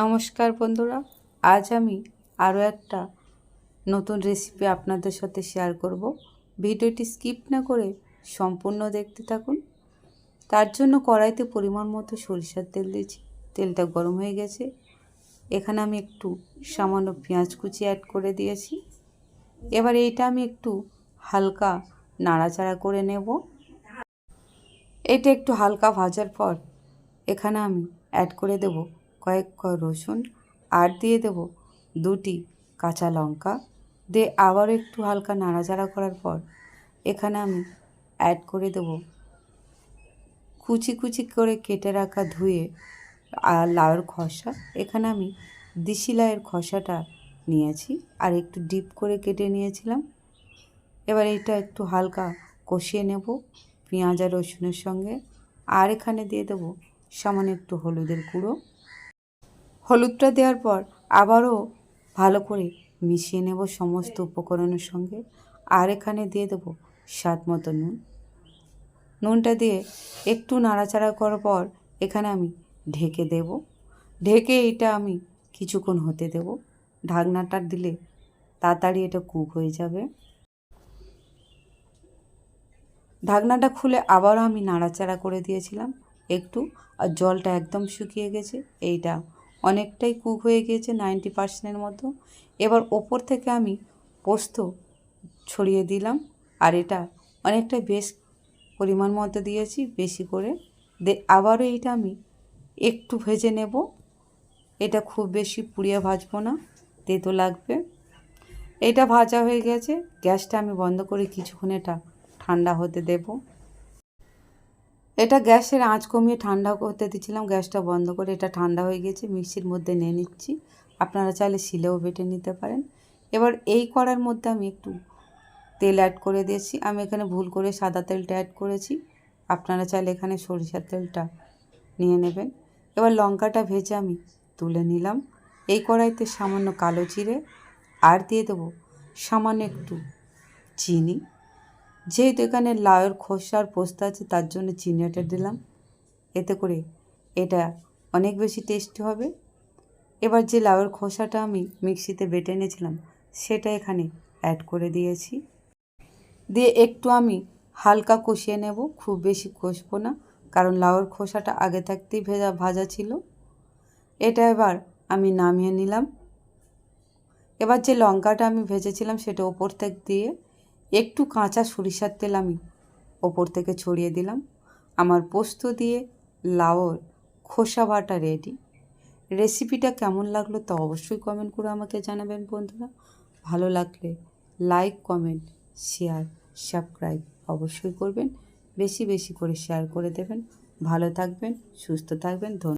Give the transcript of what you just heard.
নমস্কার বন্ধুরা, আজ আমি আরও একটা নতুন রেসিপি আপনাদের সাথে শেয়ার করব। ভিডিওটি স্কিপ না করে সম্পূর্ণ দেখতে থাকুন। তার জন্য কড়াইতে পরিমাণ মতো সরিষার তেল দিয়েছি। তেলটা গরম হয়ে গেছে। এখানে আমি একটু সামান্য পেঁয়াজ কুচি অ্যাড করে দিয়েছি। এবার এইটা আমি একটু হালকা নাড়াচাড়া করে নেব। এটা একটু হালকা ভাজার পর এখানে আমি অ্যাড করে দেব কয়েক ক রসুন আর দিয়ে দেব দুটি কাঁচা লঙ্কা। দিয়ে আবার একটু হালকা নাড়াচাড়া করার পর এখানে আমি অ্যাড করে দেব কুচি কুচি করে কেটে রাখা ধুয়ে আর লাউয়ের খসা। এখানে আমি দিশি লাউয়ের খসাটা নিয়েছি আর একটু ডিপ করে কেটে নিয়েছিলাম। এবার এটা একটু হালকা কষিয়ে নেব পেঁয়াজ আর রসুনের সঙ্গে। আর এখানে দিয়ে দেবো সামান্য একটু হলুদের গুঁড়ো। হলুদটা দেওয়ার পর আবারও ভালো করে মিশিয়ে নেব সমস্ত উপকরণের সঙ্গে। আর এখানে দিয়ে দেবো স্বাদ মতো নুন। নুনটা দিয়ে একটু নাড়াচাড়া করার পর এখানে আমি ঢেকে দেব। ঢেকে এটা আমি কিছুক্ষণ হতে দেব। ঢাকনাটা দিলে তাড়াতাড়ি এটা কুক হয়ে যাবে। ঢাকনাটা খুলে আবারও আমি নাড়াচাড়া করে দিয়েছিলাম। একটু, আর জলটা একদম শুকিয়ে গেছে, এইটা অনেকটাই কুক হয়ে গিয়েছে নাইনটি পার্সেন্টের মতো। এবার ওপর থেকে আমি পোস্ত ছড়িয়ে দিলাম আর এটা অনেকটা বেশ পরিমাণ মতো দিয়েছি বেশি করে। দে, আবারও এইটা আমি একটু ভেজে নেব। এটা খুব বেশি পুড়িয়ে ভাজবো না, তেতো লাগবে। এটা ভাজা হয়ে গেছে, গ্যাসটা আমি বন্ধ করে কিছুক্ষণ এটা ঠান্ডা হতে দেব। এটা গ্যাসের আঁচ কমিয়ে ঠান্ডা করতে দিচ্ছিলাম গ্যাসটা বন্ধ করে এটা ঠান্ডা হয়ে গেছে, মিক্সির মধ্যে নিয়ে নিচ্ছি। আপনারা চাইলে শিলেও বেটে নিতে পারেন। এবার এই কড়ার মধ্যে আমি একটু তেল অ্যাড করে দিয়েছি। আমি এখানে ভুল করে সাদা তেলটা অ্যাড করেছি। আপনারা চাইলে এখানে সরিষার তেলটা নিয়ে নেবেন। এবার লঙ্কাটা ভেজে আমি তুলে নিলাম। এই কড়াইতে সামান্য কালো জিরে আর দিয়ে দেবো সামান্য একটু চিনি। যেহেতু এখানে লাউয়ের খোসার পোস্ত আছে, তার জন্য চিনিটা দিলাম। এতে করে এটা অনেক বেশি টেস্টি হবে। এবার যে লাউয়ের খোসাটা আমি মিক্সিতে বেটে এনেছিলাম, সেটা এখানে অ্যাড করে দিয়েছি। দিয়ে একটু আমি হালকা কষিয়ে নেব, খুব বেশি কষবো না, কারণ লাউয়ের খোসাটা আগে থাকতেই ভেজা ভাজা ছিল। এটা এবার আমি নামিয়ে নিলাম। এবার যে লঙ্কাটা আমি ভেজেছিলাম, সেটা ওপর থেকে দিয়ে একটু কাঁচা সরিষার তেল আমি ওপর থেকে ছড়িয়ে দিলাম। আমার পোস্ত দিয়ে লাউর খোসা বাটা রেডি রেসিপিটা কেমন লাগল তা অবশ্যই কমেন্ট করে আমাকে জানাবেন বন্ধুরা। ভালো লাগলে লাইক কমেন্ট শেয়ার সাবস্ক্রাইব অবশ্যই করবেন। বেশি বেশি করে শেয়ার করে দেবেন। ভালো থাকবেন, সুস্থ থাকবেন, ধন্যবাদ।